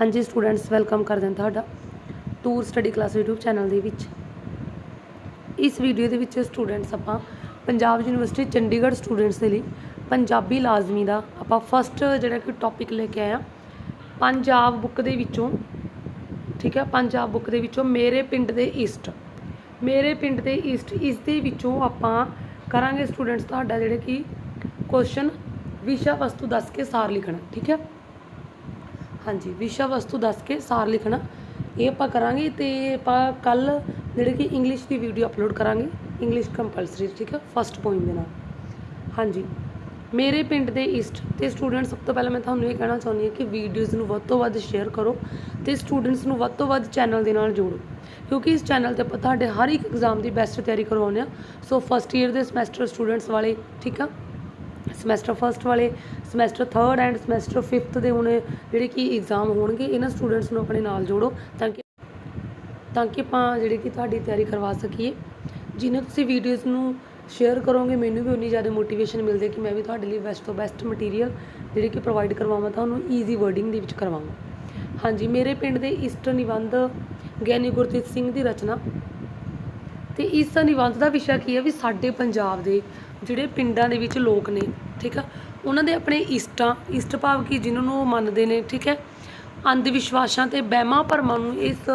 ਹਾਂਜੀ students welcome ਕਰਦੇ ਹਾਂ ਤੁਹਾਡਾ tour study class YouTube channel ਦੇ ਵਿੱਚ। ਇਸ ਵੀਡੀਓ ਦੇ ਵਿੱਚ ਸਟੂਡੈਂਟਸ ਆਪਾਂ ਪੰਜਾਬ ਯੂਨੀਵਰਸਿਟੀ ਚੰਡੀਗੜ੍ਹ ਸਟੂਡੈਂਟਸ ਦੇ ਲਈ ਪੰਜਾਬੀ ਲਾਜ਼ਮੀ ਦਾ ਆਪਾਂ ਫਸਟ ਜਿਹੜਾ ਕਿ ਟੌਪਿਕ ਲੈ ਕੇ ਆਏ ਹਾਂ। ਪੰਜਾਬ ਬੁੱਕ ਦੇ ਵਿੱਚੋਂ, ਠੀਕ ਹੈ, ਪੰਜਾਬ ਬੁੱਕ ਦੇ ਵਿੱਚੋਂ ਮੇਰੇ ਪਿੰਡ ਦੇ ਈਸਟ ਮੇਰੇ ਪਿੰਡ ਦੇ ਈਸਟ ਇਸ ਦੇ ਵਿੱਚੋਂ ਆਪਾਂ ਕਰਾਂਗੇ ਸਟੂਡੈਂਟਸ ਤੁਹਾਡਾ ਜਿਹੜੇ ਕਿ ਕੁਐਸਚਨ ਵਿਸ਼ਾ ਵਸਤੂ ਦੱਸ ਕੇ ਸਾਰ ਲਿਖਣਾ, ਠੀਕ ਹੈ। ਹਾਂਜੀ, ਵਿਸ਼ਾ ਵਸਤੂ ਦੱਸ ਕੇ ਸਾਰ ਲਿਖਣਾ। ਇਹ ਆਪਾਂ ਕਰਾਂਗੇ ਤੇ ਆਪਾਂ ਕੱਲ ਜਿਹੜੇ ਕਿ ਇੰਗਲਿਸ਼ ਦੀ ਵੀਡੀਓ ਅਪਲੋਡ ਕਰਾਂਗੇ। ਇੰਗਲਿਸ਼ ਕੰਪਲਸਰੀ ਠੀਕ ਹੈ ਫਸਟ ਪੁਆਇੰਟ ਦੇ ਨਾਲ। ਹਾਂਜੀ। ਮੇਰੇ ਪਿੰਡ ਦੇ ਈਸਟ ਤੇ ਸਟੂਡੈਂਟ ਸਭ ਤੋਂ ਪਹਿਲਾਂ ਮੈਂ ਤੁਹਾਨੂੰ ਇਹ ਕਹਿਣਾ ਚਾਹੁੰਦੀ ਹਾਂ ਕਿ ਵੀਡੀਓਜ਼ ਨੂੰ ਵੱਧ ਤੋਂ ਵੱਧ ਸ਼ੇਅਰ ਕਰੋ ਤੇ ਸਟੂਡੈਂਟਸ ਨੂੰ ਵੱਧ ਤੋਂ ਵੱਧ ਚੈਨਲ ਦੇ ਨਾਲ ਜੋੜੋ। ਕਿਉਂਕਿ ਇਸ ਚੈਨਲ ਤੇ ਆਪਾਂ ਤੁਹਾਡੇ ਹਰ ਇੱਕ ਐਗਜ਼ਾਮ ਦੀ ਬੈਸਟ ਤਿਆਰੀ ਕਰਵਾਉਂਦੇ ਆ ਸੋ ਫਸਟ ਈਅਰ ਦੇ ਸਮੈਸਟਰ ਸਟੂਡੈਂਟਸ ਵਾਲੇ, ਠੀਕ ਆ? ਸਮੈਸਟਰ ਫਸਟ ਵਾਲੇ, semester third and semester fifth ਦੇ ਹੁਣ ਜਿਹੜੇ ਕਿ ਐਗਜ਼ਾਮ ਹੋਣਗੇ, ਇਹਨਾਂ ਸਟੂਡੈਂਟਸ ਨੂੰ ਆਪਣੇ ਨਾਲ ਜੋੜੋ ਤਾਂ ਕਿ ਤਾਂ ਕਿ ਆਪਾਂ ਜਿਹੜੇ ਕਿ ਤੁਹਾਡੀ ਤਿਆਰੀ ਕਰਵਾ ਸਕੀਏ। ਜਿੰਨੇ ਤੁਸੀਂ ਵੀਡੀਓਜ਼ ਨੂੰ ਸ਼ੇਅਰ ਕਰੋਗੇ, ਮੈਨੂੰ ਵੀ ਉਨੀ ਜ਼ਿਆਦਾ ਮੋਟੀਵੇਸ਼ਨ ਮਿਲਦੀ ਹੈ ਕਿ ਮੈਂ ਵੀ ਤੁਹਾਡੇ ਲਈ ਬੈਸਟ ਤੋਂ ਬੈਸਟ ਮਟੀਰੀਅਲ ਜਿਹੜੇ ਕਿ ਪ੍ਰੋਵਾਈਡ ਕਰਵਾਵਾਂ ਤੁਹਾਨੂੰ ਈਜ਼ੀ ਵਰਡਿੰਗ ਦੇ ਵਿੱਚ ਕਰਵਾਵਾਂ। ਹਾਂਜੀ, ਮੇਰੇ ਪਿੰਡ ਦੇ ਈਸਟ ਨਿਬੰਧ ਗਿਆਨੀ ਗੁਰਤੀਤ ਸਿੰਘ ਦੀ ਰਚਨਾ। ਤੇ ਇਸ ਨਿਬੰਧ ਦਾ ਵਿਸ਼ਾ ਕੀ ਹੈ ਵੀ ਸਾਡੇ ਪੰਜਾਬ ਦੇ ਜਿਹੜੇ ਪਿੰਡਾਂ ਦੇ ਵਿੱਚ ਲੋਕ ਨੇ, ਠੀਕ ਆ, ਉਹਨਾਂ ਦੇ ਆਪਣੇ ਇਸ਼ਟਾਂ, ਇਸ਼ਟ ਭਾਵ ਕੀ ਜਿਨ੍ਹਾਂ ਨੂੰ ਉਹ ਮੰਨਦੇ ਨੇ, ਠੀਕ ਹੈ। ਅੰਧ ਵਿਸ਼ਵਾਸਾਂ ਤੇ ਵਹਿਮਾਂ ਭਰਮਾਂ ਨੂੰ ਇਸ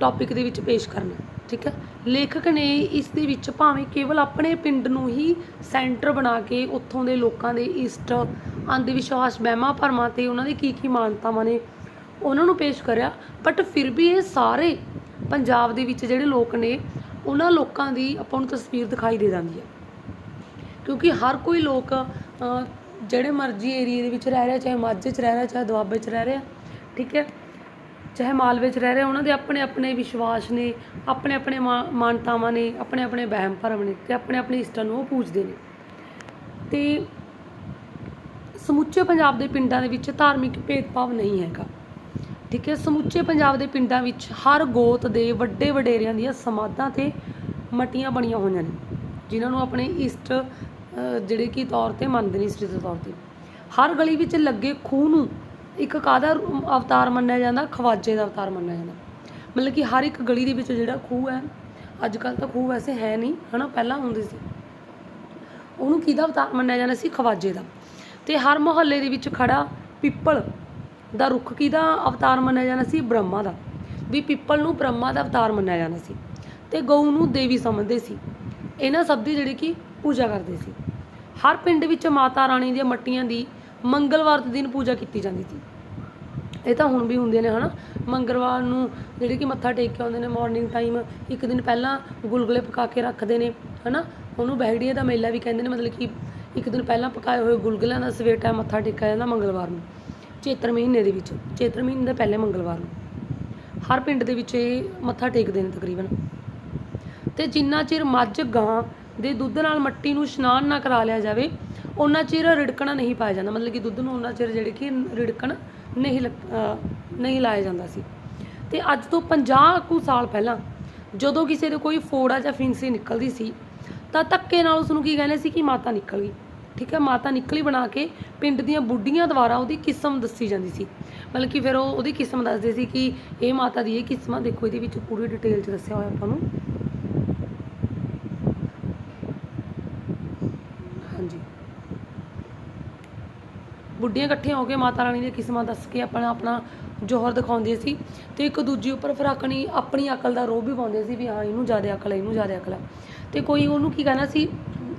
ਟੌਪਿਕ ਦੇ ਵਿੱਚ ਪੇਸ਼ ਕਰਨਾ, ਠੀਕ ਹੈ। ਲੇਖਕ ਨੇ ਇਸ ਦੇ ਵਿੱਚ ਭਾਵੇਂ ਕੇਵਲ ਆਪਣੇ ਪਿੰਡ ਨੂੰ ਹੀ ਸੈਂਟਰ ਬਣਾ ਕੇ ਉੱਥੋਂ ਦੇ ਲੋਕਾਂ ਦੇ ਇਸ਼ਟ ਅੰਧ ਵਿਸ਼ਵਾਸ ਵਹਿਮਾਂ ਭਰਮਾਂ ਤੇ ਉਹਨਾਂ ਦੀ ਕੀ ਕੀ ਮਾਨਤਾਵਾਂ ਨੇ, ਉਹਨਾਂ ਨੂੰ ਪੇਸ਼ ਕਰਿਆ, ਬਟ ਫਿਰ ਵੀ ਇਹ ਸਾਰੇ ਪੰਜਾਬ ਦੇ ਵਿੱਚ ਜਿਹੜੇ ਲੋਕ ਨੇ, ਉਹਨਾਂ ਲੋਕਾਂ ਦੀ ਆਪਾਂ ਨੂੰ ਤਸਵੀਰ ਦਿਖਾਈ ਦੇ ਜਾਂਦੀ ਹੈ। ਕਿਉਂਕਿ ਹਰ ਕੋਈ ਲੋਕ ਜਿਹੜੇ ਮਰਜ਼ੀ ਏਰੀਏ ਦੇ ਵਿੱਚ ਰਹਿ ਰਿਹਾ, ਚਾਹੇ ਮਾਝੇ 'ਚ ਰਹਿ ਰਿਹਾ, ਚਾਹੇ ਦੁਆਬੇ 'ਚ ਰਹਿ ਰਿਹਾ, ਠੀਕ ਹੈ? ਚਾਹੇ ਮਾਲਵੇ 'ਚ ਰਹਿ ਰਿਹਾ, ਉਹਨਾਂ ਦੇ ਆਪਣੇ ਆਪਣੇ ਵਿਸ਼ਵਾਸ ਨੇ ਆਪਣੇ ਆਪਣੇ ਮਾ- ਮਾਨਤਾਵਾਂ ਨੇ ਆਪਣੇ ਆਪਣੇ ਵਹਿਮ ਭਰਮ ਨੇ ਤੇ ਆਪਣੇ ਆਪਣੇ ਇਸ਼ਟਾਂ ਨੂੰ ਉਹ ਪੂਜਦੇ ਨੇ। ਤੇ ਸਮੁੱਚੇ ਪੰਜਾਬ ਦੇ ਪਿੰਡਾਂ ਦੇ ਵਿੱਚ ਧਾਰਮਿਕ ਭੇਦਭਾਵ ਨਹੀਂ ਹੈਗਾ। ਠੀਕ ਹੈ, ਸਮੁੱਚੇ ਪੰਜਾਬ ਦੇ ਪਿੰਡਾਂ ਵਿੱਚ ਹਰ ਗੋਤ ਦੇ ਵੱਡੇ ਵਡੇਰਿਆਂ ਦੀਆਂ ਸਮਾਧਾਂ ਤੇ ਮਟੀਆਂ ਬਣੀਆਂ ਹੋਈਆਂ ਨੇ, ਜਿਨ੍ਹਾਂ ਨੂੰ ਆਪਣੇ ਇਸ਼ਟ ਜਿਹੜੇ ਕਿ ਤੌਰ ਤੇ ਮੰਨਦੇ ਨੇ ਇਸ਼ਟ ਦੇ ਤੌਰ ਤੇ। ਹਰ ਗਲੀ ਵਿੱਚ ਲੱਗੇ ਖੂਹ ਨੂੰ ਇੱਕ ਕਾਹਦਾ ਅਵਤਾਰ ਮੰਨਿਆ ਜਾਂਦਾ? ਖਵਾਜੇ ਦਾ ਅਵਤਾਰ ਮੰਨਿਆ ਜਾਂਦਾ। ਮਤਲਬ ਕਿ ਹਰ ਇੱਕ ਗਲੀ ਦੇ ਵਿੱਚ ਜਿਹੜਾ ਖੂਹ ਹੈ ਅੱਜ ਕੱਲ ਤਾਂ ਖੂਹ ਵੈਸੇ ਹੈ ਨਹੀਂ, ਹਨਾ, ਪਹਿਲਾਂ ਹੁੰਦੇ ਸੀ। ਉਹਨੂੰ ਕਿਹਦਾ ਅਵਤਾਰ ਮੰਨਿਆ ਜਾਂਦਾ ਸੀ? ਖਵਾਜੇ ਦਾ। ਤੇ ਹਰ ਮੁਹੱਲੇ ਦੇ ਵਿੱਚ ਖੜਾ ਪਿੱਪਲ ਦਾ ਰੁੱਖ ਕਿਹਦਾ ਅਵਤਾਰ ਮੰਨਿਆ ਜਾਣਾ ਸੀ? ਬ੍ਰਹਮਾ ਦਾ। ਵੀ ਪਿੱਪਲ ਨੂੰ ਬ੍ਰਹਮਾ ਦਾ ਅਵਤਾਰ ਮੰਨਿਆ ਜਾਣਾ ਸੀ ਤੇ ਗਊ ਨੂੰ ਦੇਵੀ ਸਮਝਦੇ ਸੀ। ਇਹਨਾਂ ਸਭ ਦੀ ਜਿਹੜੀ ਕਿ ਪੂਜਾ ਕਰਦੇ ਸੀ। ਹਰ ਪਿੰਡ ਵਿੱਚ ਮਾਤਾ ਰਾਣੀ ਦੀਆਂ ਮੱਟੀਆਂ ਦੀ ਮੰਗਲਵਾਰ ਦੇ ਦਿਨ ਪੂਜਾ ਕੀਤੀ ਜਾਂਦੀ ਸੀ। ਇਹ ਤਾਂ ਹੁਣ ਵੀ ਹੁੰਦੀਆਂ ਨੇ, ਹਨਾ? ਮੰਗਲਵਾਰ ਨੂੰ ਜਿਹੜੇ ਕਿ ਮੱਥਾ ਟੇਕ ਕੇ ਆਉਂਦੇ ਨੇ ਮਾਰਨਿੰਗ ਟਾਈਮ ਇੱਕ ਦਿਨ ਪਹਿਲਾਂ ਗੁਲਗੁਲੇ ਪਕਾ ਕੇ ਰੱਖਦੇ ਨੇ, ਹਨਾ? ਉਹਨੂੰ ਬਹਿੜੀਏ ਦਾ ਮੇਲਾ ਵੀ ਕਹਿੰਦੇ ਨੇ, ਮਤਲਬ ਕਿ ਇੱਕ ਦਿਨ ਪਹਿਲਾਂ ਪਕਾਏ ਹੋਏ ਗੁਲਗੁਲਿਆਂ ਦਾ ਸਵੇਰ ਟਾਈਮ ਮੱਥਾ ਟੇਕਿਆ ਜਾਂਦਾ ਮੰਗਲਵਾਰ ਨੂੰ। ਚੇਤਰ ਮਹੀਨੇ ਦੇ ਵਿੱਚ ਚੇਤਰ ਮਹੀਨੇ ਦੇ ਪਹਿਲੇ ਮੰਗਲਵਾਰ ਨੂੰ। ਹਰ ਪਿੰਡ ਦੇ ਵਿੱਚ ਇਹ ਮੱਥਾ ਟੇਕਦੇ ਨੇ ਤਕਰੀਬਨ। ਤੇ ਜਿੰਨਾ ਚਿਰ ਮੱਝ, ਗਾਂ ਦੇ ਦੁੱਧ ਨਾਲ ਮੱਟੀ ਨੂੰ ਇਸ਼ਨਾਨ ਨਾ ਕਰਾ ਲਿਆ ਜਾਵੇ ਉਹਨਾਂ ਚਿਰ ਰਿੜਕਣਾ ਨਹੀਂ ਪਾਇਆ ਜਾਂਦਾ। ਮਤਲਬ ਕਿ ਦੁੱਧ ਨੂੰ ਉਹਨਾਂ ਚਿਰ ਜਿਹੜੇ ਕਿ ਰਿੜਕਣ ਨਹੀਂ ਲੱਗ- ਨਹੀਂ ਲਾਇਆ ਜਾਂਦਾ ਸੀ। ਤੇ ਅੱਜ ਤੋਂ 50 ਕੁ ਸਾਲ ਪਹਿਲਾਂ ਜਦੋਂ ਕਿਸੇ ਦੇ ਕੋਈ ਫੋੜਾ ਜਾਂ ਫਿੰਸੀ ਨਿਕਲਦੀ ਸੀ, ਤਾਂ ਧੱਕੇ ਨਾਲ ਉਸ ਨੂੰ ਕੀ ਕਹਿੰਦੇ ਸੀ ਕਿ ਮਾਤਾ ਨਿਕਲ ਗਈ। ਠੀਕ ਹੈ, ਮਾਤਾ ਨਿਕਲੀ ਬਣਾ ਕੇ ਪਿੰਡ ਦੀਆਂ ਬੁੱਢੀਆਂ ਦੁਆਰਾ ਉਹਦੀ ਕਿਸਮ ਦੱਸੀ ਜਾਂਦੀ ਸੀ। ਮਤਲਬ ਕਿ ਫਿਰ ਉਹ ਉਹਦੀ ਕਿਸਮ ਦੱਸਦੇ ਸੀ ਕਿ ਇਹ ਮਾਤਾ ਦੀ ਇਹ ਕਿਸਮ ਆ ਦੇਖੋ, ਇਹਦੇ ਵਿੱਚ ਪੂਰੀ ਡਿਟੇਲ 'ਚ ਦੱਸਿਆ ਹੋਇਆ ਆਪਾਂ ਨੂੰ। ਹਾਂਜੀ। ਬੁੱਢੀਆਂ ਇਕੱਠੀਆਂ ਹੋ ਕੇ ਮਾਤਾ ਰਾਣੀ ਦੀਆਂ ਕਿਸਮਾਂ ਦੱਸ ਕੇ ਆਪਣਾ ਆਪਣਾ ਜੋਹਰ ਦਿਖਾਉਂਦੀਆਂ ਸੀ ਤੇ ਇੱਕ ਦੂਜੇ ਉੱਪਰ ਫਿਰ ਆਪਣੀ ਆਪਣੀ ਅਕਲ ਦਾ ਰੋਹ ਵੀ ਪਾਉਂਦੇ ਸੀ ਵੀ ਹਾਂ, ਇਹਨੂੰ ਜ਼ਿਆਦਾ ਅਕਲ ਹੈ ਇਹਨੂੰ ਜ਼ਿਆਦਾ ਅਕਲ ਹੈ ਤੇ ਕੋਈ ਉਹਨੂੰ ਕੀ ਕਹਿਣਾ ਸੀ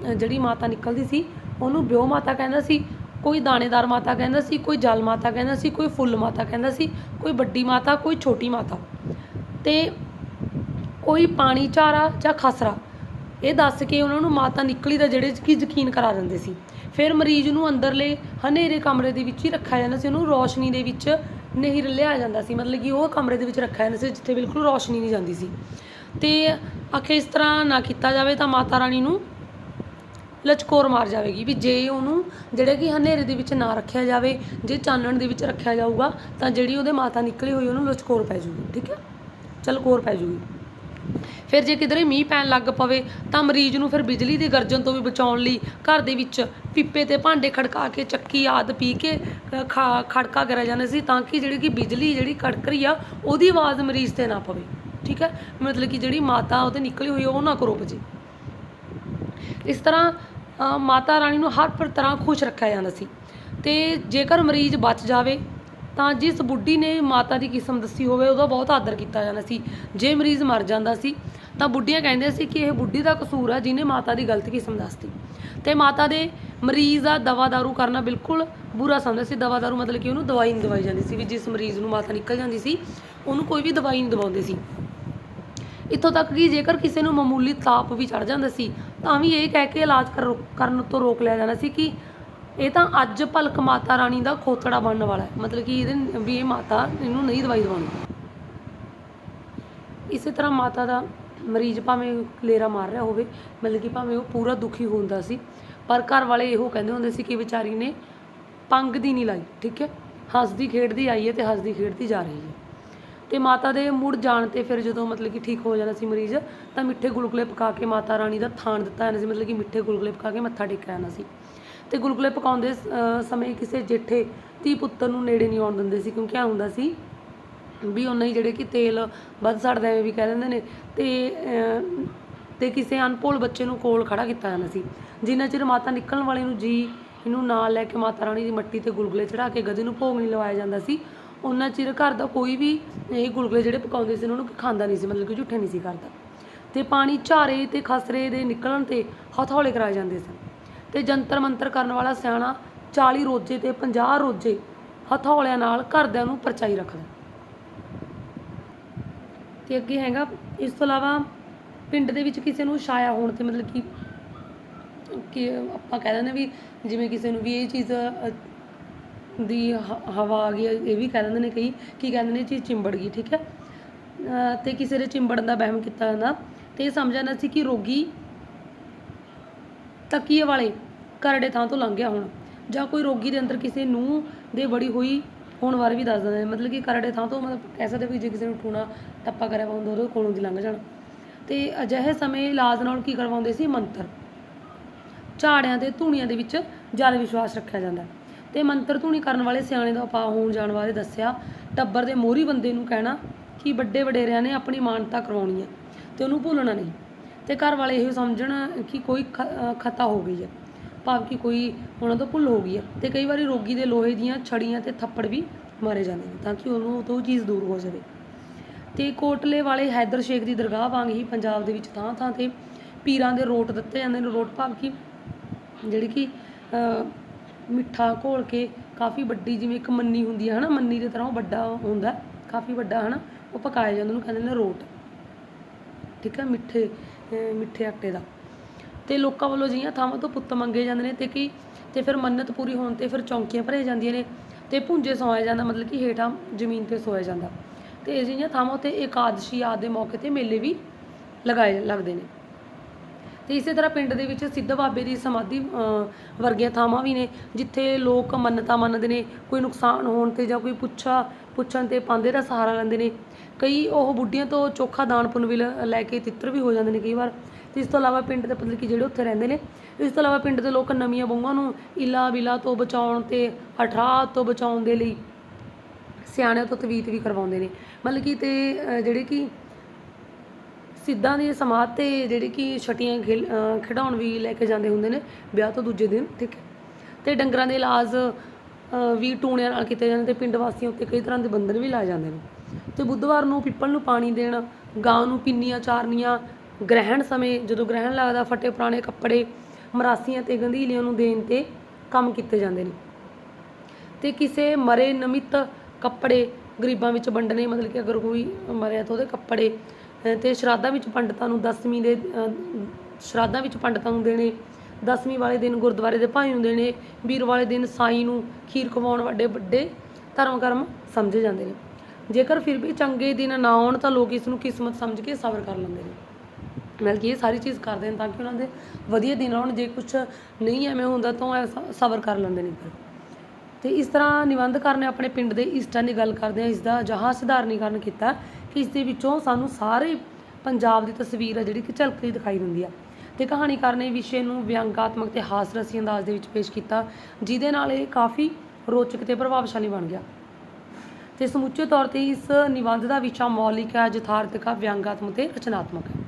ਜਿਹੜੀ ਮਾਤਾ ਨਿਕਲਦੀ ਸੀ ਉਹਨੂੰ ਬਿਓ ਮਾਤਾ ਕਹਿੰਦਾ ਸੀ, ਕੋਈ ਦਾਣੇਦਾਰ ਮਾਤਾ ਕਹਿੰਦਾ ਸੀ, ਕੋਈ ਜਲ ਮਾਤਾ ਕਹਿੰਦਾ ਸੀ, ਕੋਈ ਫੁੱਲ ਮਾਤਾ ਕਹਿੰਦਾ ਸੀ, ਕੋਈ ਵੱਡੀ ਮਾਤਾ, ਕੋਈ ਛੋਟੀ ਮਾਤਾ। ਤੇ ਕੋਈ ਪਾਣੀ ਝਾਰਾ ਜਾਂ ਖਸਰਾ, ਇਹ ਦੱਸ ਕੇ ਉਹਨਾਂ ਨੂੰ ਮਾਤਾ ਨਿਕਲੀ ਦਾ ਜਿਹੜੇ ਕਿ ਯਕੀਨ ਕਰਾ ਦਿੰਦੇ ਸੀ। ਫਿਰ ਮਰੀਜ਼ ਨੂੰ ਅੰਦਰਲੇ ਹਨੇਰੇ ਕਮਰੇ ਦੇ ਵਿੱਚ ਹੀ ਰੱਖਿਆ ਜਾਂਦਾ ਸੀ, ਉਹਨੂੰ ਰੋਸ਼ਨੀ ਦੇ ਵਿੱਚ ਨਹੀਂ ਲਿਆ ਜਾਂਦਾ ਸੀ, ਮਤਲਬ ਕਿ ਉਹ ਕਮਰੇ ਦੇ ਵਿੱਚ ਰੱਖਿਆ ਜਾਂਦਾ ਸੀ, ਜਿੱਥੇ ਬਿਲਕੁਲ ਰੋਸ਼ਨੀ ਨਹੀਂ ਜਾਂਦੀ ਸੀ। ਤੇ ਆਖੇ ਇਸ ਤਰ੍ਹਾਂ ਨਾ ਕੀਤਾ ਜਾਵੇ ਤਾਂ ਮਾਤਾ ਰਾਣੀ ਨੂੰ ਲਚਕੋਰ ਮਾਰ ਜਾਵੇਗੀ ਵੀ ਜੇ ਉਹਨੂੰ ਜਿਹੜੇ ਕਿ ਹਨੇਰੇ ਦੇ ਵਿੱਚ ਨਾ ਰੱਖਿਆ ਜਾਵੇ, ਜੇ ਚਾਨਣ ਦੇ ਵਿੱਚ ਰੱਖਿਆ ਜਾਊਗਾ, ਤਾਂ ਜਿਹੜੀ ਉਹਦੇ ਮਾਤਾ ਨਿਕਲੀ ਹੋਈ ਉਹਨੂੰ ਲਚਕੋਰ ਪੈ ਜੂਗੀ, ਠੀਕ ਹੈ? ਚਲਕੋਰ ਪੈ ਜੂਗੀ। ਫਿਰ ਜੇ ਕਿਧਰੇ ਮੀਂਹ ਪੈਣ ਲੱਗ ਪਵੇ, ਤਾਂ ਮਰੀਜ਼ ਨੂੰ ਫਿਰ ਬਿਜਲੀ ਦੀ ਗਰਜਨ ਤੋਂ ਵੀ ਬਚਾਉਣ ਲਈ ਘਰ ਦੇ ਵਿੱਚ ਪੀਪੇ ਤੇ ਭਾਂਡੇ ਖੜਕਾ ਕੇ ਚੱਕੀ, ਆਦ ਪੀ ਕੇ ਖਾ- ਖੜਕਾ ਕਰਿਆ ਜਾਂਦਾ ਸੀ, ਤਾਂ ਕਿ ਜਿਹੜੀ ਕਿ ਬਿਜਲੀ, ਜਿਹੜੀ ਕੜਕ ਰਹੀ ਆ, ਉਹਦੀ ਆਵਾਜ਼ ਮਰੀਜ਼ ਤੇ ਨਾ ਪਵੇ, ਠੀਕ ਹੈ? ਮਤਲਬ ਕਿ ਜਿਹੜੀ ਮਾਤਾ ਉਹਦੇ ਨਿਕਲੀ ਹੋਈ ਉਹ ਨਾ ਕਰੋ ਵਜੇ ਇਸ ਤਰ੍ਹਾਂ ਮਾਤਾ ਰਾਣੀ ਨੂੰ ਹਰ ਪਰ ਤਰ੍ਹਾਂ ਖੁਸ਼ ਰੱਖਿਆ ਜਾਂਦਾ ਸੀ। ਤੇ ਜੇਕਰ ਮਰੀਜ਼ ਬਚ ਜਾਵੇ, ਤਾਂ ਜਿਸ ਬੁੱਢੀ ਨੇ ਮਾਤਾ ਦੀ ਕਿਸਮ ਦੱਸੀ ਹੋਵੇ, ਉਹਦਾ ਬਹੁਤ ਆਦਰ ਕੀਤਾ ਜਾਂਦਾ ਸੀ। ਜੇ ਮਰੀਜ਼ ਮਰ ਜਾਂਦਾ ਸੀ, ਤਾਂ ਬੁੱਢੀਆਂ ਕਹਿੰਦੇ ਸੀ ਕਿ ਇਹ ਬੁੱਢੀ ਦਾ ਕਸੂਰ ਆ ਜਿਹਨੇ ਮਾਤਾ ਦੀ ਗਲਤ ਕਿਸਮ ਦੱਸਤੀ। ਤੇ ਮਾਤਾ ਦੇ ਮਰੀਜ਼ ਦਾ ਦਵਾ ਦਾਰੂ ਕਰਨਾ ਬਿਲਕੁਲ ਬੁਰਾ ਸਮਝਦੇ ਸੀ। ਦਵਾ ਦਾਰੂ ਮਤਲਬ ਕਿ ਉਹਨੂੰ ਦਵਾਈ ਨਹੀਂ ਦਵਾਈ ਜਾਂਦੀ ਸੀ ਵੀ ਜਿਸ ਮਰੀਜ਼ ਨੂੰ ਮਾਤਾ ਨਿਕਲ ਜਾਂਦੀ ਸੀ, ਉਹਨੂੰ ਕੋਈ ਵੀ ਦਵਾਈ ਨਹੀਂ ਦਵਾਉਂਦੇ ਸੀ। ਇੱਥੋਂ ਤੱਕ ਕਿ ਜੇਕਰ ਕਿਸੇ ਨੂੰ ਮਾਮੂਲੀ ਤਾਪ ਵੀ ਚੜ ਜਾਂਦਾ ਸੀ, ਤਾਂ ਵੀ ਇਹ ਕਹਿ ਕੇ ਇਲਾਜ ਕਰ- ਕਰਨ ਤੋਂ ਰੋਕ ਲਿਆ ਜਾਣਾ ਸੀ ਕਿ ਇਹ ਤਾਂ ਅੱਜ ਭਲਕ ਮਾਤਾ ਰਾਣੀ ਦਾ ਖੋਤੜਾ ਬਣਨ ਵਾਲਾ ਹੈ। ਮਤਲਬ ਕਿ ਇਹਦੇ ਵੀ ਇਹ ਮਾਤਾ ਇਹਨੂੰ ਨਹੀਂ ਦਵਾਈ ਦਵਾਉਣੀ। ਇਸੇ ਤਰ੍ਹਾਂ ਮਾਤਾ ਦਾ ਮਰੀਜ਼ ਭਾਵੇਂ ਲੇਰਾ ਮਾਰ ਰਿਹਾ ਹੋਵੇ, ਮਤਲਬ ਕਿ ਭਾਵੇਂ ਉਹ ਪੂਰਾ ਦੁਖੀ ਹੁੰਦਾ ਸੀ, ਪਰ ਘਰ ਵਾਲੇ ਇਹੋ ਕਹਿੰਦੇ ਹੁੰਦੇ ਸੀ ਕਿ ਵਿਚਾਰੀ ਨੇ ਪੰਗ ਦੀ ਨਹੀਂ ਲਾਈ, ਠੀਕ ਹੈ? ਹੱਸਦੀ ਖੇਡਦੀ ਆਈ ਹੈ ਤੇ ਹੱਸਦੀ ਖੇਡਦੀ ਜਾ ਰਹੀ ਹੈ। ਤੇ ਮਾਤਾ ਦੇ ਮੁੜ ਜਾਣ ਤੇ ਫਿਰ ਜਦੋਂ ਮਤਲਬ ਕਿ ਠੀਕ ਹੋ ਜਾਣਾ ਸੀ ਮਰੀਜ਼ ਤਾਂ ਮਿੱਠੇ ਗੁਲਗੁਲੇ ਪਕਾ ਕੇ ਮਾਤਾ ਰਾਣੀ ਦਾ ਥਾਣ ਦਿੱਤਾ ਜਾਂਦਾ ਸੀ ਮਤਲਬ ਕਿ ਮਿੱਠੇ ਗੁਲਗੁਲੇ ਪਕਾ ਕੇ ਮੱਥਾ ਟੇਕਿਆ ਜਾਂਦਾ ਸੀ। ਤੇ ਗੁਲਗੁਲੇ ਪਕਾਉਂਦੇ ਅ, ਸਮੇਂ ਕਿਸੇ ਜੇਠੇ ਧੀ ਪੁੱਤਰ ਨੂੰ ਨੇੜੇ ਨਹੀਂ ਆਉਣ ਦਿੰਦੇ ਸੀ ਕਿਉਂਕਿ ਆ ਹੁੰਦਾ ਸੀ ਵੀ ਉਹਨਾਂ ਹੀ ਜਿਹੜੇ ਕਿ ਤੇਲ ਵੱਧ ਸੜਦਾ ਐਵੇਂ ਵੀ ਕਹਿ ਦਿੰਦੇ ਨੇ ਤੇ ਤੇ ਕਿਸੇ ਅਨਪੋਲ ਬੱਚੇ ਨੂੰ ਕੋਲ ਖੜਾ ਕੀਤਾ ਜਾਂਦਾ ਸੀ। ਜਿੰਨਾ ਚਿਰ ਮਾਤਾ ਨਿਕਲਣ ਵਾਲੇ ਨੂੰ ਜੀ ਇਹਨੂੰ ਨਾਲ ਲੈ ਕੇ ਮਾਤਾ ਰਾਣੀ ਦੀ ਮੱਟੀ ਤੇ ਗੁਲਗੁਲੇ ਚੜਾ ਕੇ ਗਧੇ ਨੂੰ ਭੋਗ ਨਹੀਂ ਲਵਾਇਆ ਜਾਂਦਾ ਸੀ ਉਹਨਾਂ ਚਿਰ ਘਰ ਦਾ ਕੋਈ ਵੀ ਇਹ ਗੁਲਗੁਲੇ ਜਿਹੜੇ ਪਕਾਉਂਦੇ ਸੀ, ਉਹਨਾਂ ਨੂੰ ਖਾਂਦਾ ਨਹੀਂ ਸੀ, ਮਤਲਬ ਕਿ ਝੂਠੇ ਨਹੀਂ ਸੀ ਕਰਦਾ ਤੇ ਪਾਣੀ ਝਾਰੇ ਤੇ ਖਸਰੇ ਦੇ ਨਿਕਲਣ ਤੇ ਹਥੌਲੇ ਕਰਾਏ ਜਾਂਦੇ ਸਨ। ਤੇ ਜੰਤਰ ਮੰਤਰ ਕਰਨ ਵਾਲਾ ਸਿਆਣਾ 40 ਰੋਜੇ ਤੇ 50 ਰੋਜੇ ਹਥੌਲਿਆਂ ਨਾਲ ਘਰਦਿਆਂ ਨੂੰ ਪਰਚਾਈ ਰੱਖਦਾ। ਤੇ ਅੱਗੇ ਹੈਗਾ, ਇਸ ਤੋਂ ਇਲਾਵਾ ਪਿੰਡ ਦੇ ਵਿੱਚ ਕਿਸੇ ਨੂੰ ਛਾਇਆ ਹੋਣ ਤੇ ਮਤਲਬ ਕਿ ਕਿ ਆਪਾਂ ਕਹਿ ਦਿੰਦੇ ਵੀ ਜਿਵੇਂ ਕਿਸੇ ਨੂੰ ਵੀ ਇਹ ਚੀਜ਼ ਦੀ ਹ- ਹਵਾ ਆ ਗਈ ਇਹ ਵੀ ਕਹਿ ਦਿੰਦੇ ਨੇ ਕਈ ਕੀ ਕਹਿੰਦੇ ਨੇ ਇਹ ਚੀਜ਼ ਚਿੰਬੜ ਗਈ ਠੀਕ ਹੈ? ਅ, ਤੇ ਕਿਸੇ ਦੇ ਚਿੰਬੜਨ ਦਾ ਵਹਿਮ ਕੀਤਾ ਜਾਂਦਾ ਤੇ ਇਹ ਸਮਝ ਜਾਂਦਾ ਸੀ ਕਿ ਰੋਗੀ ਤਕੀਏ ਵਾਲੇ ਕਰੜੇ ਥਾਂ ਤੋਂ ਲੰਘ ਗਿਆ ਹੁਣ ਜਾਂ ਕੋਈ ਰੋਗੀ ਦੇ ਅੰਦਰ ਕਿਸੇ ਨੂੰ ਦੇ ਬੜੀ ਹੋਈ ਹੋਣ ਬਾਰੇ ਵੀ ਦੱਸ ਦਿੰਦੇ ਨੇ ਮਤਲਬ ਕਿ ਕਰੜੇ ਥਾਂ ਤੋਂ ਮਤਲਬ ਕਹਿ ਸਕਦੇ ਵੀ ਜੇ ਕਿਸੇ ਨੂੰ ਟੂਣਾ ਟੱਪਾ ਕਰਿਆ ਵਾ ਹੁੰਦਾ ਉਹਦੇ ਕੋਲੋਂ ਦੀ ਲੰਘ ਜਾਣਾ। ਤੇ ਅਜਿਹੇ ਸਮੇਂ ਇਲਾਜ ਨਾਲ ਕੀ ਕਰਵਾਉਂਦੇ ਸੀ? ਮੰਤਰ। ਝਾੜਿਆਂ ਤੇ ਧੂਣੀਆਂ ਦੇ ਵਿੱਚ ਜਲ ਵਿਸ਼ਵਾਸ ਰੱਖਿਆ ਜਾਂਦਾ। ਹੈ। ਤੇ ਮੰਤਰ ਧੂਣੀ ਕਰਨ ਵਾਲੇ ਸਿਆਣੇ ਦਾ ਉਪਾਅ ਹੋਣ ਜਾਣ ਬਾਰੇ ਦੱਸਿਆ। ਟੱਬਰ ਦੇ ਮੋਹਰੀ ਬੰਦੇ ਨੂੰ ਕਹਿਣਾ ਕਿ ਵੱਡੇ ਵਡੇਰਿਆਂ ਨੇ ਆਪਣੀ ਮਾਨਤਾ ਕਰਵਾਉਣੀ ਹੈ ਤੇ ਉਹਨੂੰ ਭੁੱਲਣਾ ਨਹੀਂ। ਤੇ ਘਰ ਵਾਲੇ ਇਹ ਸਮਝਣ ਕਿ ਕੋਈ ਖ- ਖਤਾ ਹੋ ਗਈ ਹੈ, ਭਾਵ ਕਿ ਕੋਈ ਉਹਨਾਂ ਤੋਂ ਭੁੱਲ ਹੋ ਗਈ ਹੈ ਤੇ ਕਈ ਵਾਰੀ ਰੋਗੀ ਦੇ ਲੋਹੇ ਦੀਆਂ ਛੜੀਆਂ ਤੇ ਥੱਪੜ ਵੀ ਮਾਰੇ ਜਾਂਦੇ ਨੇ ਤਾਂ ਕਿ ਉਹਨੂੰ ਉਹ ਤੋਂ ਚੀਜ਼ ਦੂਰ ਹੋ ਜਾਵੇ। ਤੇ ਕੋਟਲੇ ਵਾਲੇ ਹੈਦਰ ਸ਼ੇਖ ਦੀ ਦਰਗਾਹ ਵਾਂਗ ਹੀ ਪੰਜਾਬ ਦੇ ਵਿੱਚ ਥਾਂ ਥਾਂ ਤੇ ਪੀਰਾਂ ਦੇ ਰੋਟ ਦਿੱਤੇ ਜਾਂਦੇ ਨੇ। ਰੋਟ ਭਾਵ ਕਿ ਜਿਹੜੀ ਕਿ ਮਿੱਠਾ ਘੋਲ ਕੇ ਕਾਫੀ ਵੱਡੀ ਜਿਵੇਂ ਇੱਕ ਮੰਨੀ ਹੁੰਦੀ ਹੈ ਹਨਾ, ਮੰਨੀ ਦੀ ਤਰ੍ਹਾਂ ਉਹ ਵੱਡਾ ਹੁੰਦਾ ਕਾਫੀ ਵੱਡਾ ਹਨਾ, ਉਹ ਪਕਾਇਆ ਜਾਂਦਾ, ਉਹਨੂੰ ਕਹਿੰਦੇ ਨੇ ਰੋਟ। ਠੀਕ ਹੈ, ਮਿੱਠੇ ਮਿੱਠੇ ਆਟੇ ਦਾ। ਤੇ ਲੋਕਾਂ ਵੱਲੋਂ ਜਿਹੀਆਂ ਥਾਵਾਂ ਤੋਂ ਪੁੱਤ ਮੰਗੇ ਜਾਂਦੇ ਨੇ ਤੇ ਕੀ, ਤੇ ਫਿਰ ਮੰਨਤ ਪੂਰੀ ਹੋਣ ਤੇ ਫਿਰ ਚੌਂਕੀਆਂ ਭਰੇ ਜਾਂਦੀਆਂ ਨੇ ਤੇ ਭੁੰਜੇ ਸੌਇਆ ਜਾਂਦਾ, ਮਤਲਬ ਕਿ ਹੇਠਾਂ ਜ਼ਮੀਨ ਤੇ ਸੋਇਆ ਜਾਂਦਾ। ਤੇ ਇਹ ਜਿਹੀਆਂ ਥਾਵਾਂ ਤੇ ਇਕਾਦਸ਼ੀ ਆਦਿ ਦੇ ਮੌਕੇ ਤੇ ਮੇਲੇ ਵੀ ਲਗਾਏ, ਲੱਗਦੇ ਨੇ। ਤੇ ਇਸੇ ਤਰ੍ਹਾਂ ਪਿੰਡ ਦੇ ਵਿੱਚ ਸਿੱਧ ਬਾਬੇ ਦੀ ਸਮਾਧੀ ਵਰਗੀਆਂ ਥਾਵਾਂ ਵੀ ਨੇ, ਜਿੱਥੇ ਲੋਕ ਮੰਨਤਾ ਮੰਨਦੇ ਨੇ, ਕੋਈ ਨੁਕਸਾਨ ਹੋਣ ਤੇ ਜਾਂ ਕੋਈ ਪੁੱਛਾ, ਪੁੱਛਣ ਤੇ ਪਾਂਦੇ ਦਾ ਸਹਾਰਾ ਲੈਂਦੇ ਨੇ। ਕਈ ਉਹ ਬੁੱਢੀਆਂ ਤੋਂ ਚੋਖਾ ਦਾਨ ਪੁੰਨ ਵੀ ਲੈ ਕੇ ਤਿੱਤਰ ਵੀ ਹੋ ਜਾਂਦੇ ਨੇ ਕਈ ਵਾਰ। ਤੇ ਇਸ ਤੋਂ ਇਲਾਵਾ ਪਿੰਡ ਦੇ ਮਤਲਬ ਕਿ ਜਿਹੜੇ ਉੱਥੇ ਰਹਿੰਦੇ ਨੇ, ਇਸ ਤੋਂ ਇਲਾਵਾ ਪਿੰਡ ਦੇ ਲੋਕ ਨਵੀਆਂ ਬਹੂਆਂ ਨੂੰ ਇਲਾ ਬਿਲਾ ਤੋਂ ਬਚਾਉਣ ਤੇ ਅਠਰਾਹ ਤੋਂ ਬਚਾਉਣ ਦੇ ਲਈ ਸਿਆਣਿਆਂ ਤੋਂ ਤਵੀਤ ਵੀ ਕਰਵਾਉਂਦੇ ਨੇ। ਮਤਲਬ ਕਿ ਤੇ ਜਿਹੜੇ ਕਿ ਸਿੱਧਾਂ ਦੇ ਸਮਾਧ ਤੇ ਜਿਹੜੇ ਕਿ ਛਟੀਆਂ ਖੇਲ ਖਿਡਾਉਣ ਵੀ ਲੈ ਕੇ ਜਾਂਦੇ ਹੁੰਦੇ ਨੇ, ਵਿਆਹ ਤੋਂ ਦੂਜੇ ਦਿਨ, ਠੀਕ ਹੈ? ਤੇ ਡੰਗਰਾਂ ਦੇ ਇਲਾਜ ਵੀ ਟੂਣਿਆਂ ਨਾਲ ਕੀਤੇ ਜਾਂਦੇ ਤੇ ਪਿੰਡ ਵਾਸੀਆਂ ਉੱਤੇ ਕਈ ਤਰ੍ਹਾਂ ਦੇ ਬੰਧਨ ਵੀ ਲਾਏ ਜਾਂਦੇ ਨੇ। ਤੇ ਬੁੱਧਵਾਰ ਨੂੰ ਪਿੱਪਲ ਨੂੰ ਪਾਣੀ ਦੇਣ, ਗਾਂ ਨੂੰ ਪਿੰਨੀਆਂ ਚਾਰਨੀਆਂ, ਗ੍ਰਹਿਣ ਸਮੇਂ ਜਦੋਂ ਗ੍ਰਹਿਣ ਲੱਗਦਾ, ਫਟੇ ਪੁਰਾਣੇ ਕੱਪੜੇ, ਮਰਾਸੀਆਂ ਤੇ ਗੰਧੀਲੀਆਂ ਨੂੰ ਦੇਣ ਤੇ ਕੰਮ ਕੀਤੇ ਜਾਂਦੇ ਨੇ। ਤੇ ਕਿਸੇ ਮਰੇ ਨਮਿਤ ਕੱਪੜੇ ਗਰੀਬਾਂ ਵਿੱਚ ਵੰਡਣੇ, ਮਤਲਬ ਕਿ ਅਗਰ ਕੋਈ ਮਰਿਆ ਤਾਂ ਉਹਦੇ ਕੱਪੜੇ ਤੇ ਸ਼ਰਾਧਾਂ ਵਿੱਚ ਪੰਡਤਾਂ ਨੂੰ ਦਸਵੀਂ ਦੇ ਸ਼ਰਾਧਾਂ ਵਿੱਚ ਪੰਡਤਾਂ ਨੂੰ ਦੇਣੇ, ਦਸਵੀਂ ਵਾਲੇ ਦਿਨ ਗੁਰਦੁਆਰੇ ਦੇ ਭਾਈ ਨੂੰ ਦੇਣੇ, ਵੀਰ ਵਾਲੇ ਦਿਨ ਸਾਈ ਨੂੰ ਖੀਰ ਖਵਾਉਣ ਵੱਡੇ ਵੱਡੇ ਧਰਮ ਕਰਮ ਸਮਝੇ ਜਾਂਦੇ ਨੇ। ਜੇਕਰ ਫਿਰ ਵੀ ਚੰਗੇ ਦਿਨ ਨਾ ਆਉਣ ਤਾਂ ਲੋਕ ਇਸ ਨੂੰ ਕਿਸਮਤ ਸਮਝ ਕੇ ਸਬਰ ਕਰ ਲੈਂਦੇ ਨੇ। ਮਤਲਬ ਕਿ ਇਹ ਸਾਰੀ ਚੀਜ਼ ਕਰਦੇ ਨੇ ਤਾਂ ਕਿ ਉਹਨਾਂ ਦੇ ਵਧੀਆ ਦਿਨ ਆਉਣ, ਜੇ ਕੁਝ ਨਹੀਂ ਐਵੇਂ ਹੁੰਦਾ ਤਾਂ ਇਹ ਸ- ਸਬਰ ਕਰ ਲੈਂਦੇ ਨੇ ਫਿਰ। ਤੇ ਇਸ ਤਰ੍ਹਾਂ ਨਿਬੰਧਕਾਰ ਨੇ ਆਪਣੇ ਪਿੰਡ ਦੇ ਇਸ਼ਟਾਂ ਦੀ ਗੱਲ ਕਰਦੇ ਆ ਇਸ ਦਾ ਜਹਾਂ ਸਧਾਰਨੀਕਰਨ ਕੀਤਾ। ਕਿ ਇਸ ਦੇ ਵਿੱਚੋਂ ਸਾਨੂੰ ਸਾਰੇ ਪੰਜਾਬ ਦੀ ਤਸਵੀਰ ਆ ਜਿਹੜੀ ਕਿ ਝਲਕਦੀ ਦਿਖਾਈ ਦਿੰਦੀ ਆ। ਤੇ ਕਹਾਣੀਕਾਰ ਨੇ ਵਿਸ਼ੇ ਨੂੰ ਵਿਅੰਗਾਤਮਕ ਤੇ ਹਾਸ ਰਸੀ ਅੰਦਾਜ਼ ਦੇ ਵਿੱਚ ਪੇਸ਼ ਕੀਤਾ, ਜਿਹਦੇ ਨਾਲ ਇਹ ਕਾਫੀ ਰੋਚਕ ਤੇ ਪ੍ਰਭਾਵਸ਼ਾਲੀ ਬਣ ਗਿਆ। ਤੇ ਸਮੁੱਚੇ ਤੌਰ ਤੇ ਇਸ ਨਿਬੰਧ ਦਾ ਵਿਸ਼ਾ ਮੌਲਿਕ ਹੈ, ਯਥਾਰਥਕ ਹੈ ਵਿਅੰਗਾਤਮਕ ਤੇ ਰਚਨਾਤਮਕ। ਹੈ